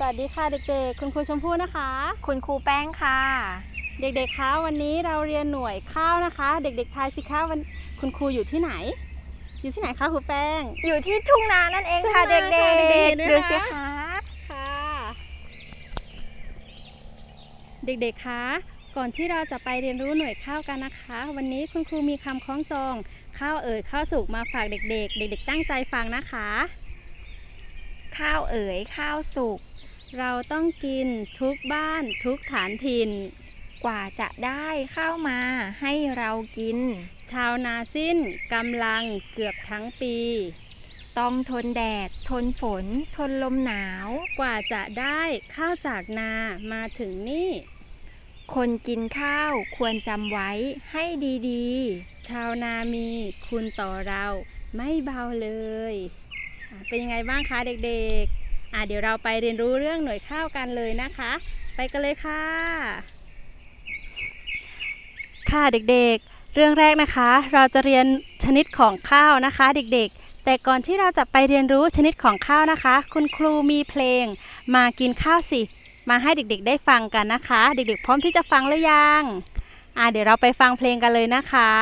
สวัสดีค่ะเด็กๆ คุณครูชมพู่นะคะ คุณครูแป้งค่ะ เด็กๆ คะวันนี้เราเรียนหน่วยข้าวนะคะ เด็กๆทายสิคะวันคุณครูอยู่ที่ไหน อยู่ที่ไหนคะครูแป้ง อยู่ที่ทุ่งนานั่นเองค่ะทุ่เด็งนาค่ะกเด็กๆๆเห็นไหมดูคะสิคะค่ะ เด็กๆ คะก่อนที่เราจะไปเรียนรู้หน่วยข้าวกันนะคะ วันนี้คุณครูมีคำคล้องจองข้าวเอ่ยข้าวสุกมาฝากเด็กๆ เด็ก ๆ ตั้งใจฟังนะคะ ข้าวเอ๋ยข้าวสุก เราต้องกินทุกบ้านทุกฐานถิ่น กว่าจะได้ข้าวมาให้เรากิน ชาวนาสิ้นกำลังเกือบทั้งปี ต้องทนแดด ทนฝน ทนลมหนาว กว่าจะได้ข้าวจากนามาถึงนี่ คนกินข้าวควรจำไว้ให้ดีชาวนามีคุณต่อเราไม่เบาเลยอะเป็นยังไงบ้างคะเด็กๆ อะเดี๋ยวเราไปเรียนรู้เรื่องหน่วยข้าวกันเลยนะคะ ไปกันเลยค่ะ ค่ะเด็กๆ เรื่องแรกนะคะ เราจะเรียนชนิดของข้าวนะคะ เด็กๆ แต่ก่อนที่เราจะไปเรียนรู้ชนิดของข้าวนะคะ คุณครูมีเพลง มากินข้าวสิ มาให้เด็กๆ ได้ฟังกันนะคะ เด็กๆ พร้อมที่จะฟังหรือยังอะเดี๋ยวเราไปฟังเพลงกันเลยนะคะ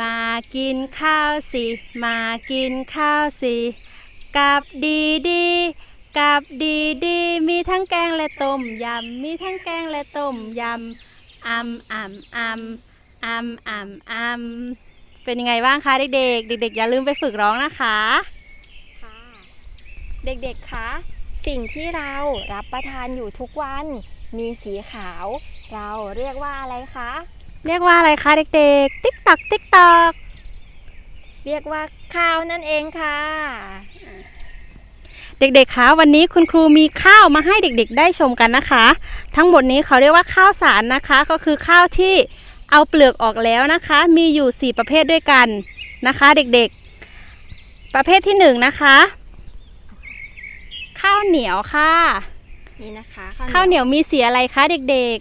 มากินข้าวสิ มากินข้าวสิ กับดีดีๆกับดีดีๆมีทั้งแกงและต้มยำมีทั้งแกงและต้มยำอัมอัมอัมอัมอัมอัมเป็นยังไงบ้างคะเด็กๆ เด็ก ๆ อย่าลืมไปฝึกร้องนะคะๆค่ะเด็กๆคะสิ่งที่เรารับประทานอยู่ทุกวันมีสีขาว เราเรียกว่าอะไรคะ เรียกว่าอะไรคะเด็กๆ ติ๊กตอกติ๊กตอกเรียกว่าข้าวนั่นเองค่ะ เด็กๆ คะวันนี้คุณครูมีข้าวมาให้เด็กๆ ได้ชมกันนะคะ ทั้งหมดนี้เขาเรียกว่าข้าวสารนะคะ ก็คือข้าวที่เอาเปลือกออกแล้วนะคะ มีอยู่ 4 ประเภทด้วยกันนะคะ เด็กๆ ประเภทที่1นงนะคะ ข้าวเหนียวค่ะนี่นะคะข้าวเหนียวมีสีอะไรคะเด็ก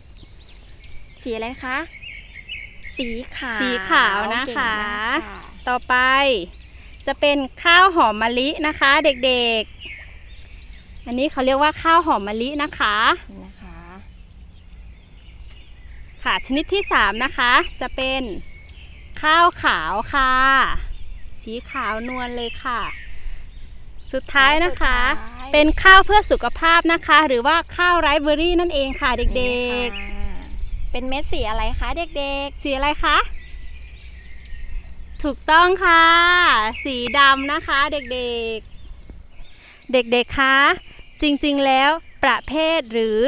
สีอะไรคะสีขาวสีขาวนะคะเก่งมากค่ะๆต่อไปจะเป็นข้าวหอมมะลินะคะ เด็กๆ อันนี้เขาเรียกว่าข้าวหอมมะลินะคะนี่นะคะ ค่ะชนิดที่3นะคะ จะเป็นข้าวขาวค่ะ สีขาวนวลเลยค่ะ สุดท้ายนะคะ สุดท้าย เป็นข้าวเพื่อสุขภาพนะคะ หรือว่าข้าวไรซ์เบอร์รี่นั่นเองค่ะเด็กนี่ค่ะเป็นเม็ดสีอะไรคะเด็กๆ สีอะไรคะ ถูกต้องค่ะ สีดำนะคะเด็กๆ เด็กๆ คะ จริงๆ แล้วประเภทหรือ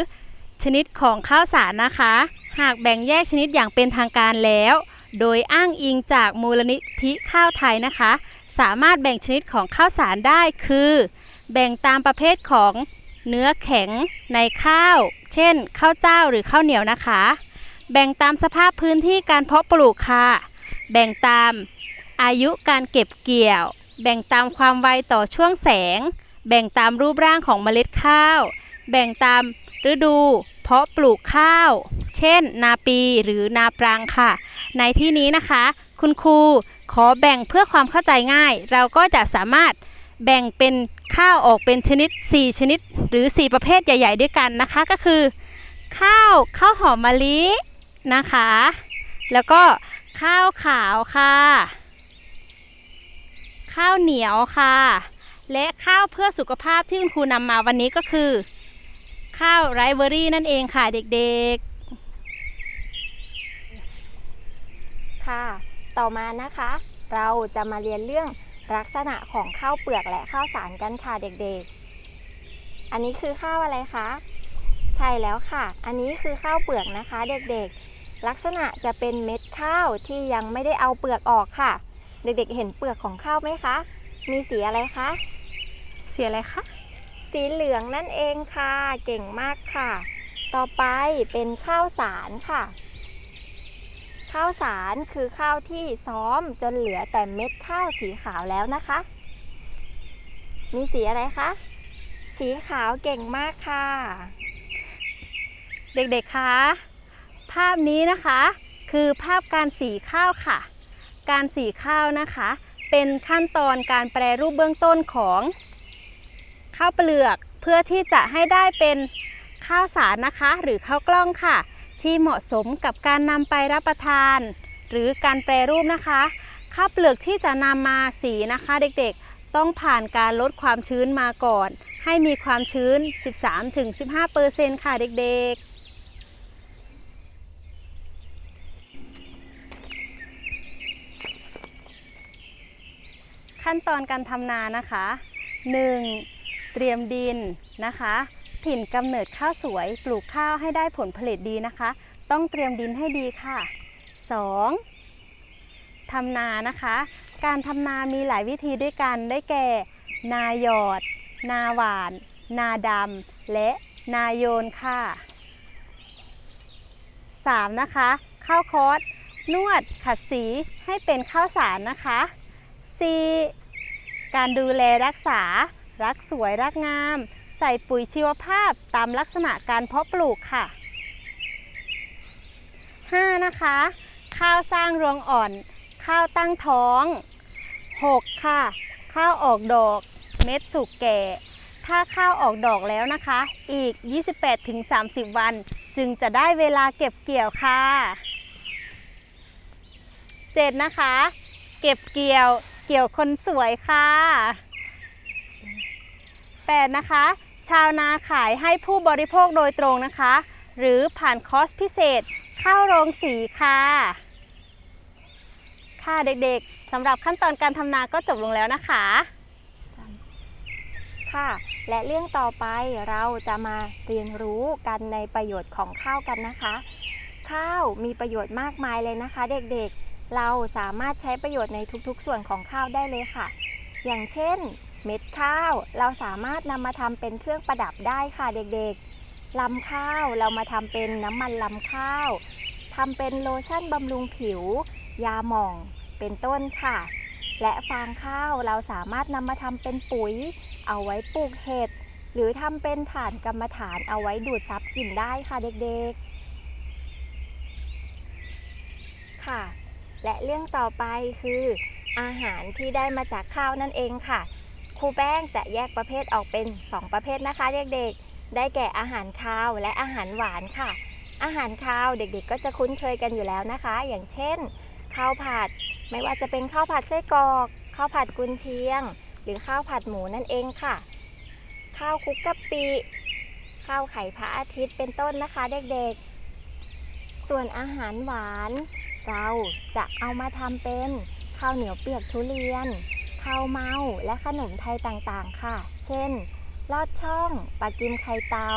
ชนิดของข้าวสารนะคะ หากแบ่งแยกชนิดอย่างเป็นทางการแล้ว โดยอ้างอิงจากมูลนิธิข้าวไทยนะคะ สามารถแบ่งชนิดของข้าวสารได้คือ แบ่งตามประเภทของเนื้อแข็งในข้าว เช่น ข้าวเจ้าหรือข้าวเหนียวนะคะ แบ่งตามสภาพพื้นที่การเพาะปลูกค่ะ แบ่งตามอายุการเก็บเกี่ยว แบ่งตามความไวต่อช่วงแสง แบ่งตามรูปร่างของเมล็ดข้าว แบ่งตามฤดู เพาะปลูกข้าว เช่น นาปีหรือนาปรังค่ะ ในที่นี้นะคะ คุณครูขอแบ่งเพื่อความเข้าใจง่าย เราก็จะสามารถแบ่งเป็นข้าวออกเป็นชนิด 4 ชนิด หรือ 4 ประเภทใหญ่ ๆ ด้วยกันนะคะ ก็คือ ข้าวข้าวหอมมะลินะคะ แล้วก็ข้าวขาวค่ะ ข้าวเหนียวค่ะ และข้าวเพื่อสุขภาพที่คุณครูนำมาวันนี้ก็คือ ข้าวไรเบอรี่นั่นเองค่ะเด็กๆ ค่ะ ต่อมานะคะ เราจะมาเรียนเรื่องลักษณะของข้าวเปลือกและข้าวสารกันค่ะเด็กๆ อันนี้คือข้าวอะไรคะ ใช่แล้วค่ะ อันนี้คือข้าวเปลือกนะคะเด็กๆ ลักษณะจะเป็นเม็ดข้าวที่ยังไม่ได้เอาเปลือกออกค่ะ เด็กๆ เห็นเปลือกของข้าวไหมคะ มีสีอะไรคะ สียอะไรคะ สีเหลืองนั่นเองค่ะ เก่งมากค่ะ ต่อไปเป็นข้าวสารค่ะ ข้าวสารคือข้าวที่ซ้อมจนเหลือแต่เม็ดข้าวสีขาวแล้วนะคะ มีสีอะไรคะ สีขาวเก่งมากค่ะ เด็กๆ คะ ภาพนี้นะคะ คือภาพการสีข้าวค่ะ การสีข้าวนะคะ เป็นขั้นตอนการแปรรูปเบื้องต้นของ ข้าวเปลือกเพื่อที่จะให้ได้เป็นข้าวสารนะคะ หรือข้าวกล้องค่ะ ที่เหมาะสมกับการนำไปรับประทาน หรือการแปรรูปนะคะ ข้าวเปลือกที่จะนำมาสีนะคะ เด็กๆ ต้องผ่านการลดความชื้นมาก่อน ให้มีความชื้น 13-15%ค่ะเด็กๆขั้นตอนการทำนานะคะ 1. เตรียมดินนะคะ ถิ่นกำเนิดข้าวสวยปลูกข้าวให้ได้ผลผลิตดีนะคะ ต้องเตรียมดินให้ดีค่ะ 2. ทำนานะคะ การทำนามีหลายวิธีด้วยกันได้แก่ นาหยอด นาหวาน นาดำและนาโยนค่ะ 3. นะคะ ข้าวคอสนวดขัดสีให้เป็นข้าวสารนะคะ 4. การดูแลรักษา รักสวยรักงาม ใส่ปุ๋ยชีวภาพตามลักษณะการเพาะปลูกค่ะ 5. นะคะ ข้าวสร้างรวงอ่อน ข้าวตั้งท้อง 6. ค่ะ ข้าวออกดอก เม็ดสุกแก่ ถ้าข้าวออกดอกแล้วนะคะ อีก 28-30 วัน จึงจะได้เวลาเก็บเกี่ยวค่ะ 7. นะคะ เก็บเกี่ยวเกี่ยวคนสวยค่ะ 8. นะคะ ชาวนาขายให้ผู้บริโภคโดยตรงนะคะ หรือผ่านคอร์สพิเศษเข้าโรงสีค่ะ ค่ะเด็กๆสำหรับขั้นตอนการทำนาก็จบลงแล้วนะคะค่ะ และเรื่องต่อไปเราจะมาเรียนรู้กันในประโยชน์ของข้าวกันนะคะ ข้าวมีประโยชน์มากมายเลยนะคะ เด็กๆ เราสามารถใช้ประโยชน์ในทุกๆ ส่วนของข้าวได้เลยค่ะ อย่างเช่น เม็ดข้าวเราสามารถนำมาทำเป็นเครื่องประดับได้ค่ะเด็กๆลำข้าวเรามาทำเป็นน้ำมันลำข้าวทำเป็นโลชั่นบำรุงผิว ยาหม่องเป็นต้นค่ะ และฟางข้าวเราสามารถนำมาทำเป็นปุ๋ย เอาไว้ปลูกเห็ดหรือทำเป็นฐานกรรมฐานเอาไว้ดูดซับกลิ่นได้ค่ะเด็กๆ ค่ะ และเรื่องต่อไปคือ อาหารที่ได้มาจากข้าวนั่นเองค่ะ ครูแป้งจะแยกประเภทออกเป็น 2 ประเภทนะคะ เด็กๆ ได้แก่อาหารคาวและอาหารหวานค่ะ อาหารคาวเด็กๆ ก็จะคุ้นเคยกันอยู่แล้วนะคะ อย่างเช่นข้าวผัด ไม่ว่าจะเป็นข้าวผัดไส้กรอก ข้าวผัดกุนเชียง หรือข้าวผัดหมูนั่นเองค่ะ ข้าวคุกกะปิข้าวไข่พระอาทิตย์เป็นต้นนะคะเด็กๆ ส่วนอาหารหวาน เราจะเอามาทำเป็นข้าวเหนียวเปียกทุเรียน ข้าวเมาและขนมไทยต่างๆค่ะ เช่น ลอดช่องปลากิมไข่เตา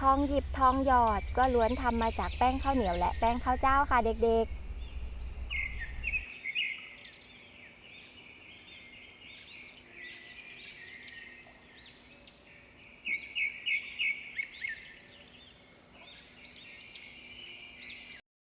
ทองหยิบทองหยอดก็ล้วนทำมาจากแป้งข้าวเหนียวและแป้งข้าวเจ้าค่ะเด็กๆ